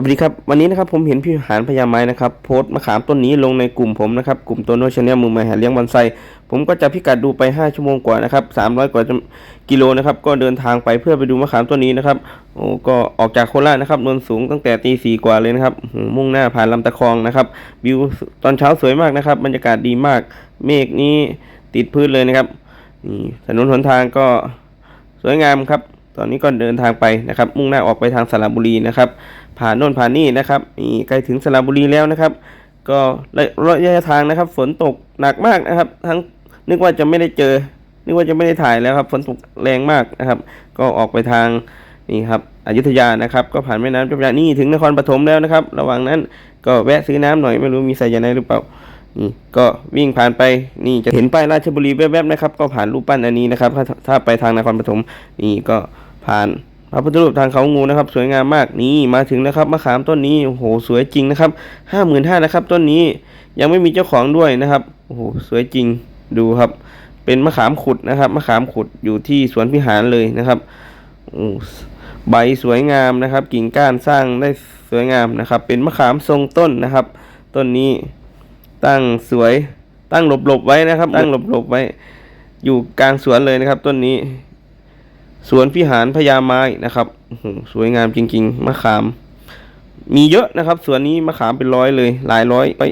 สวัสดีครับวันนี้นะครับผมเห็นพี่หานพญาไม้นะครับโพสต์มะขามต้นนี้ลงในกลุ่มผมนะครับกลุ่มตัวโนชแนลมือใหม่หาเลี้ยงบอนไซผมก็จะพิกัดดูไป 5 ชั่วโมงกว่านะครับ300 กว่ากิโลนะครับก็เดินทางไปเพื่อไปดูมะขามต้นนี้นะครับโอ้ก็ออกจากโคราชนะครับนนสูงตั้งแต่ตีสี่กว่าเลยนะครับมมุ่งหน้าผ่านลำตะคองนะครับวิวตอนเช้าสวยมากนะครับบรรยากาศดีมาก เมฆนี้ติดพื้นเลยนะครับนี่ถนนหนทางก็สวยงามครับ ตอนนี้ก็เดินทางไปนะครับ มุ่งหน้าออกไปทางสระบุรีนะครับ ผ่านโน่นผ่านนี่นะครับนี่ใกล้ถึงสระบุรีแล้วนะครับ ก็ระยะทางนะครับ ฝนตกหนักมากนะครับ ทั้งนึกว่าจะไม่ได้เจอ นึกว่าจะไม่ได้ถ่ายแล้วครับ ฝนตกแรงมากนะครับ ก็ออกไปทางนี่ครับอยุธยานะครับ ก็ผ่านแม่น้ำเจ้าพระยานี่ถึงนครปฐมแล้วนะครับ ระหว่างนั้นก็แวะซื้อน้ำหน่อยไม่รู้มีไซยาไนหรือเปล่านี่ก็วิ่งผ่านไปนี่จะเห็นป้ายราชบุรีแวบๆนะครับ ก็ผ่านรูปปั้นอันนี้นะครับ ถ้าไปทางนครปฐมนี่ก็ผ่าน พระพุทธรูปทางเขางูนะครับ สวยงามมากนี่มาถึงนะครับมะขามต้นนี้โอ้โหสวยจริงนะครับห้าหมื่นห้านะครับต้นนี้ยังไม่มีเจ้าของด้วยนะครับโอ้โหสวยจริงดูครับ เป็นมะขามขุดนะครับมะขามขุดอยู่ที่สวนพิหารเลยนะครับโอ้ใบสวยงามนะครับ กิ่งก้านสร้างได้สวยงามนะครับ เป็นมะขามทรงต้นนะครับ ต้นนี้ตั้งสวยตั้งหลบหลบๆไว้นะครับ ตั้งหลบหลบๆไว้ อยู่กลางสวนเลยนะครับ ต้นนี้ สวนพิหารพญาไม้นะครับสวยงามจริง ๆ มะขาม มีเยอะนะครับ สวนนี้มะขามเป็นร้อยเลย หลายร้อยไป